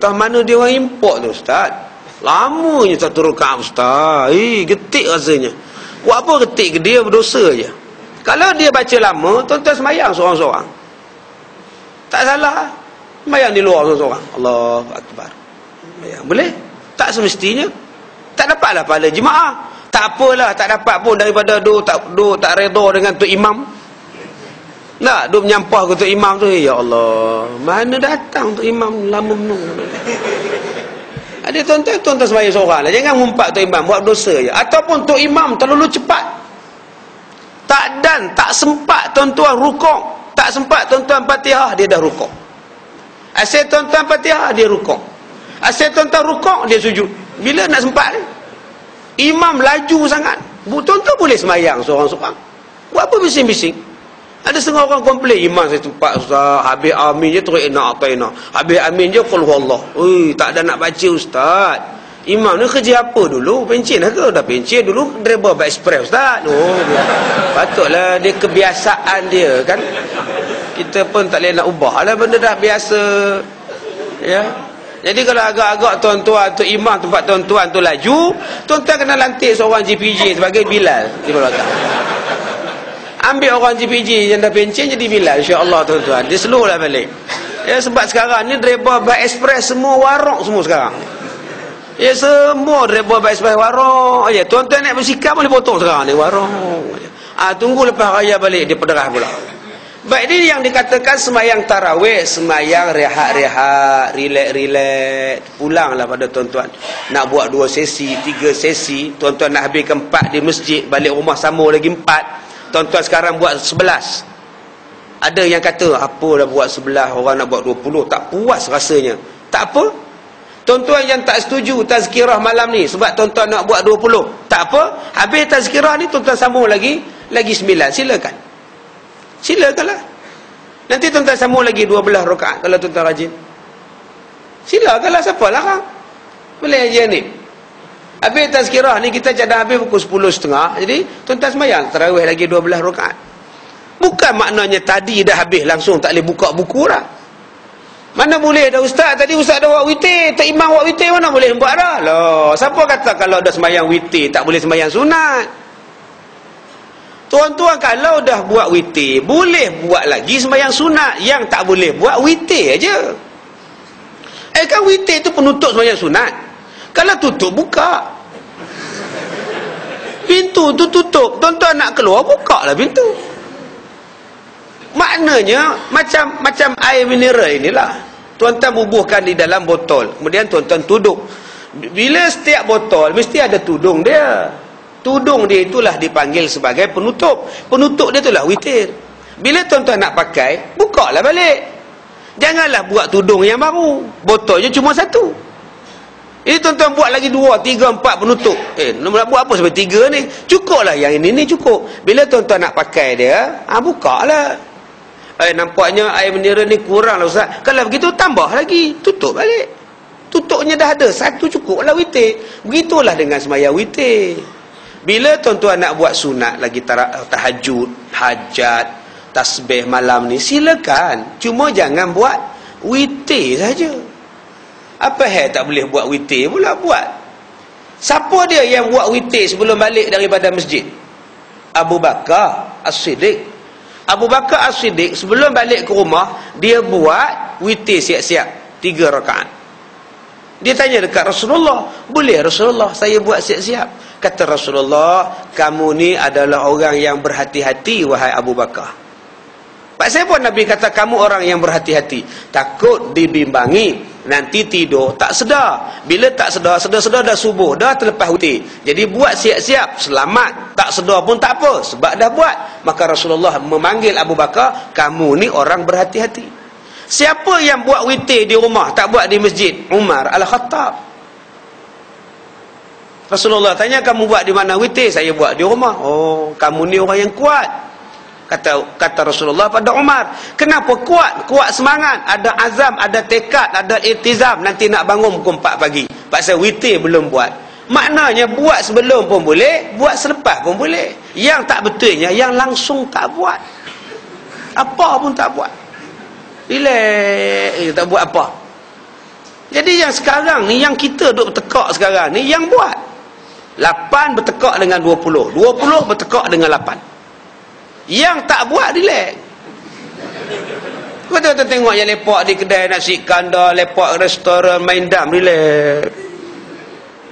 Entah mana dia orang import tu Ustaz. Lamanya satu rakaat Ustaz. Eh getik rasanya. Buat apa getik ke dia berdosa je? Kalau dia baca lama Tuan-tuan semayang seorang-seorang. Tak salah. Semayang di luar seorang-seorang. Allah Akbar. Semayang. Boleh? Tak semestinya. Tak dapatlah pada jemaah. Tak apalah Tak dapat pun daripada Do tak, do, tak reda dengan tu imam tak, duk menyampah ke Tok Imam tu. Ya Allah. Mana datang Tok Imam lama menung. Ada tuan-tuan, tuan-tuan sembahyang seorang lah. Jangan ngumpat Tok Imam. Buat dosa je. Ataupun Tok Imam terlalu cepat. Tak dan, tak sempat tuan-tuan rukuk. Tak sempat tuan-tuan fatihah, dia dah rukuk. Asyik tuan-tuan fatihah, dia rukuk. Asyik tuan-tuan rukuk, dia sujud. Bila nak sempat ni? Imam laju sangat. Tuan-tuan boleh sembahyang seorang-seorang. Buat apa bising-bising? Ada setengah orang komplain iman saya tempat ustaz, habis amin je terus nak apa nak. Habis amin je qul huwallah. Oi, tak ada nak baca ustaz. Imam ni kerja apa dulu? Pencin ke? Dah pencin dulu driver bike express ustaz. Oh, patutlah dia kebiasaan dia kan. Kita pun tak boleh nak ubah lah benda dah biasa. Ya. Jadi kalau agak-agak tuan-tuan tu imam tempat tuan-tuan tu laju, tuan-tuan kena lantik seorang GPJ sebagai Bilal di belakang ambil orang GPG yang dah pencen jadi bila insya-Allah tuan-tuan. Dia slow balik. Ya sebab sekarang ni driver bike express semua warok semua sekarang. Ya semua driver bike express warok ya tuan-tuan naik bersikap boleh potong sekarang ni warok ah tunggu lepas raya balik dia pederah pula. Baik ni yang dikatakan semayang tarawih semayang rehat-rehat relax-relax. Pulanglah pada tuan-tuan. Nak buat dua sesi tiga sesi. Tuan-tuan nak habiskan empat di masjid balik rumah sama lagi empat tuan-tuan sekarang buat sebelas. Ada yang kata apa dah buat sebelas? Orang nak buat dua puluh. Tak puas rasanya. Tak apa. Tuan-tuan yang tak setuju tazkirah malam ni sebab tuan-tuan nak buat dua puluh. Tak apa. Habis tazkirah ni tuan-tuan sambung lagi lagi sembilan. Silakan. Silakanlah. Nanti tuan-tuan sambung lagi dua belah rakaat kalau tuan-tuan rajin. Silakanlah siapa lah boleh aja ni Habis tazkirah ni kita cadang habis pukul 10.30. Jadi tuan-tuan semayang terawih lagi 12 rakaat. Bukan maknanya tadi dah habis langsung tak boleh buka buku dah. Mana boleh dah ustaz tadi ustaz dah buat witir, tak imam buat witir mana boleh buat dah. Loh, siapa kata kalau dah semayang witir tak boleh semayang sunat? Tuan-tuan kalau dah buat witir, boleh buat lagi semayang sunat. Yang tak boleh buat witir aja. Eh kan witir tu penutup semayang sunat. Kalau tutup, buka. Pintu tu tutup. Tuan-tuan nak keluar, buka lah pintu. Maknanya, macam macam air mineral inilah. Tuan-tuan bubuhkan di dalam botol. Kemudian tuan-tuan tuduk. Bila setiap botol, mesti ada tudung dia. Tudung dia itulah dipanggil sebagai penutup. Penutup dia itulah witir. Bila tuan-tuan nak pakai, buka lah balik. Janganlah buat tudung yang baru. Botolnya cuma satu. Ini tuan-tuan buat lagi dua, tiga, empat penutup. Eh, nak buat apa sampai tiga ni? Cukup lah yang ini ni cukup. Bila tuan-tuan nak pakai dia, ah ha, buka lah. Eh, nampaknya air mineral ni kurang lah Ustaz. Kalau begitu, tambah lagi. Tutup balik. Tutupnya dah ada. Satu cukup lah witir. Begitulah dengan semaya witir. Bila tuan-tuan nak buat sunat lagi tahajud, hajat, tasbih malam ni, silakan. Cuma jangan buat witir saja. Apa hal tak boleh buat witir pula buat. Siapa dia yang buat witir sebelum balik daripada masjid? Abu Bakar As-Siddiq. Abu Bakar As-Siddiq sebelum balik ke rumah, dia buat witir siap-siap. Tiga rakaat. Dia tanya dekat Rasulullah. Boleh Rasulullah saya buat siap-siap? Kata Rasulullah, kamu ni adalah orang yang berhati-hati wahai Abu Bakar. Pak saya pun Nabi kata kamu orang yang berhati-hati. Takut dibimbangi nanti tidur tak sedar. Bila tak sedar sedar-sedar dah subuh dah terlepas huti jadi buat siap-siap selamat. Tak sedar pun tak apa sebab dah buat. Maka Rasulullah memanggil Abu Bakar kamu ni orang berhati-hati. Siapa yang buat witir di rumah tak buat di masjid? Umar Al-Khattab. Rasulullah tanya kamu buat di mana witir? Saya buat di rumah. Oh kamu ni orang yang kuat kata kata Rasulullah pada Umar. Kenapa? Kuat kuat semangat. Ada azam ada tekad ada iltizam. Nanti nak bangun pukul 4 pagi. Pasal witir belum buat. Maknanya buat sebelum pun boleh buat selepas pun boleh. Yang tak betulnya yang langsung tak buat. Apa pun tak buat. Relax. Eh, tak buat apa. Jadi yang sekarang ni yang kita duk bertekak sekarang ni yang buat. 8 bertekak dengan 20. 20 bertekak dengan 8. Yang tak buat relax. Kau tengok, tengok yang lepak di kedai nasi kandar, lepak restoran, main dam, relax.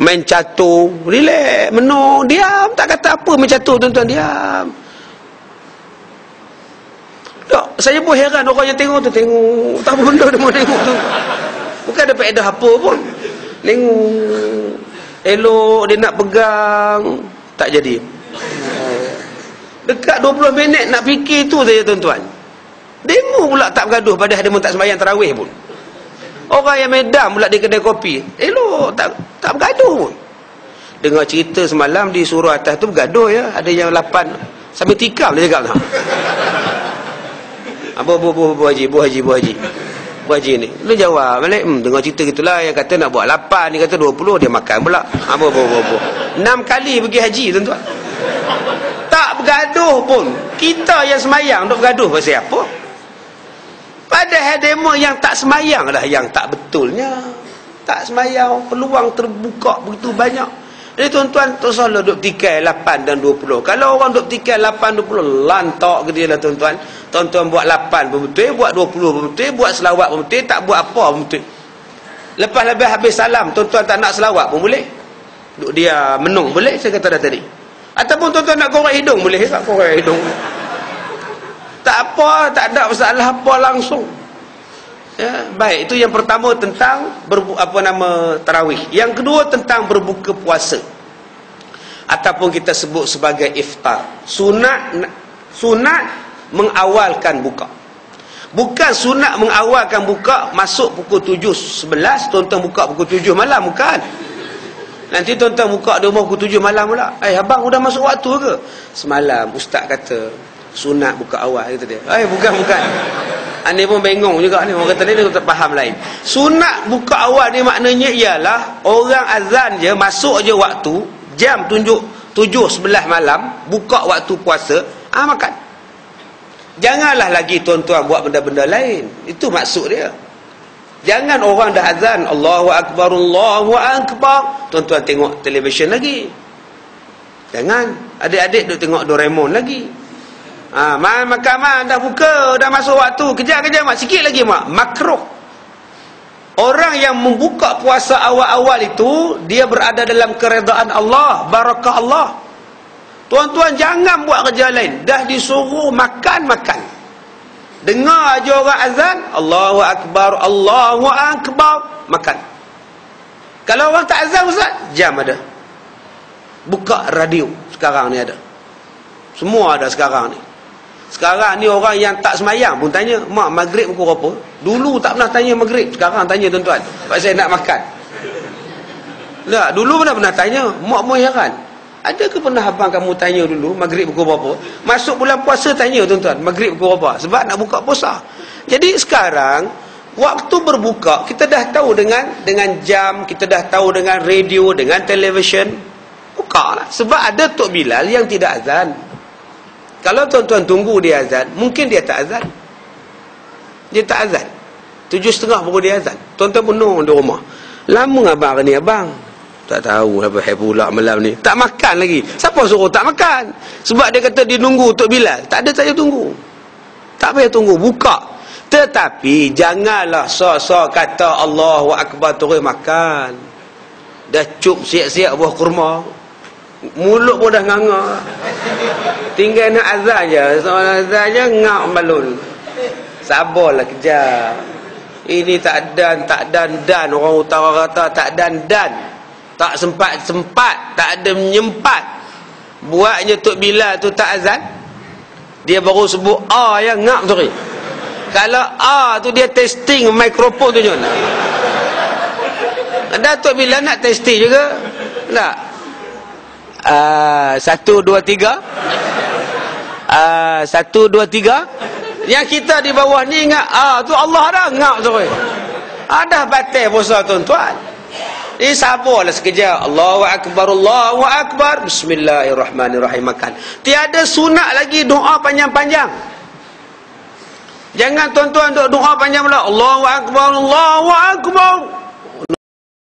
Main catur, relax. Menung, diam. Tak kata apa main catur, tuan-tuan, diam. Tak, saya pun heran orang yang tengok tu, tengok. Tak benda dia tengok tu. Bukan ada faedah apa pun. Tengok. Elok dia nak pegang. Tak jadi. Dekat 20 minit nak fikir tu saja tuan-tuan. Demo pula tak bergaduh pada hari tak sembahyang tarawih pun. Orang yang medam pula di kedai kopi. Elok tak tak bergaduh pun. Dengar cerita semalam di suruh atas tu bergaduh ya. Ada yang lapan. Sambil tikam dia cakap. Apa, apa, apa, apa, haji, bu haji, bu haji. Bu haji ni. Lu jawab balik. Hmm, dengar cerita gitulah. Yang kata nak buat lapan. Ni kata dua puluh. Dia makan pula. Apa, apa, apa, apa. Enam kali pergi haji tuan-tuan. Tak bergaduh pun. Kita yang semayang duk bergaduh pasal apa? Padahal demo yang tak semayang lah yang tak betulnya. Tak semayang, peluang terbuka begitu banyak. Jadi tuan-tuan, tu selalu duduk tikai 8 dan 20. Kalau orang duduk tikai 8, 20, lantak ke dia lah tuan-tuan. Tuan-tuan buat 8 pun betul, buat 20 pun betul, buat selawat pun betul, tak buat apa pun betul. Lepas lebih habis salam, tuan-tuan tak nak selawat pun boleh. Duduk dia menung, boleh saya kata dah tadi. Ataupun tuan-tuan nak korek hidung, boleh tak korek hidung? Tak apa tak ada masalah apa langsung. Ya baik itu yang pertama tentang berbu, apa nama tarawih. Yang kedua tentang berbuka puasa. Ataupun kita sebut sebagai iftar. Sunat sunat mengawalkan buka. Bukan sunat mengawalkan buka masuk pukul 7 11 tuan-tuan buka pukul 7 malam bukan nanti tuan-tuan buka di rumah pukul 7 malam pula. Eh abang sudah masuk waktu ke? Semalam ustaz kata sunat buka awal kata dia. Eh bukan bukan. Ane pun bengong juga ni. Orang kata ni dia tak faham lain. Sunat buka awal ni maknanya ialah orang azan je masuk je waktu jam tunjuk tujuh sebelah malam buka waktu puasa ah makan. Janganlah lagi tuan-tuan buat benda-benda lain. Itu maksud dia jangan orang dah azan Allahu Akbar Allahu Akbar tuan-tuan tengok televisyen lagi jangan adik-adik duk tengok Doraemon lagi Ha, mak makan mak dah buka, dah masuk waktu. Kejap-kejap mak, sikit lagi mak. Makruh. Orang yang membuka puasa awal-awal itu, dia berada dalam keredaan Allah, barakah Allah. Tuan-tuan jangan buat kerja lain. Dah disuruh makan-makan. Dengar aja orang azan, Allahu Akbar, Allahu Akbar, makan. Kalau orang tak azan Ustaz, jam ada. Buka radio sekarang ni ada. Semua ada sekarang ni. Sekarang ni orang yang tak semayang pun tanya, mak maghrib pukul apa? Dulu tak pernah tanya maghrib, sekarang tanya tuan-tuan. Sebab saya nak makan. Tak, dulu pernah pernah tanya, mak pun heran. Ada ke pernah abang kamu tanya dulu maghrib pukul berapa? Masuk bulan puasa tanya tuan-tuan, maghrib pukul berapa? Sebab nak buka puasa. Jadi sekarang, waktu berbuka, kita dah tahu dengan dengan jam, kita dah tahu dengan radio, dengan televisyen. Buka lah. Sebab ada Tok Bilal yang tidak azan. Kalau tuan-tuan tunggu dia azan, mungkin dia tak azan. Dia tak azan. Tujuh setengah baru dia azan. Tuan-tuan penuh di rumah. Lama abang ni abang. Tak tahu apa hai pula malam ni. Tak makan lagi. Siapa suruh tak makan? Sebab dia kata dia nunggu untuk Bilal. Tak ada saya tunggu. Tak payah tunggu. Buka. Tetapi janganlah sok-sok kata Allahu Akbar turun makan. Dah cuk siap-siap buah kurma mulut pun dah nganga tinggal nak azan je soalan azan je ngak balun sabarlah kejap ini tak dan tak dan dan orang utara kata tak dan dan tak sempat sempat tak ada menyempat. Buatnya Tok Bilal tu tak azan. Dia baru sebut A yang ngak sorry. Kalau A tu dia testing mikrofon tu je ada Tok Bilal nak testing juga? Tak. Ah, satu dua tiga. Uh, satu dua tiga. Yang kita di bawah ni ingat ah tu Allah dah ngak tu ada batal puasa tuan-tuan ini sabarlah sekejap. Allahu Akbar Allahu Akbar. Bismillahirrahmanirrahim. Makan. Tiada sunat lagi doa panjang-panjang. Jangan tuan-tuan doa panjang pula. Allahu Akbar Allahu Akbar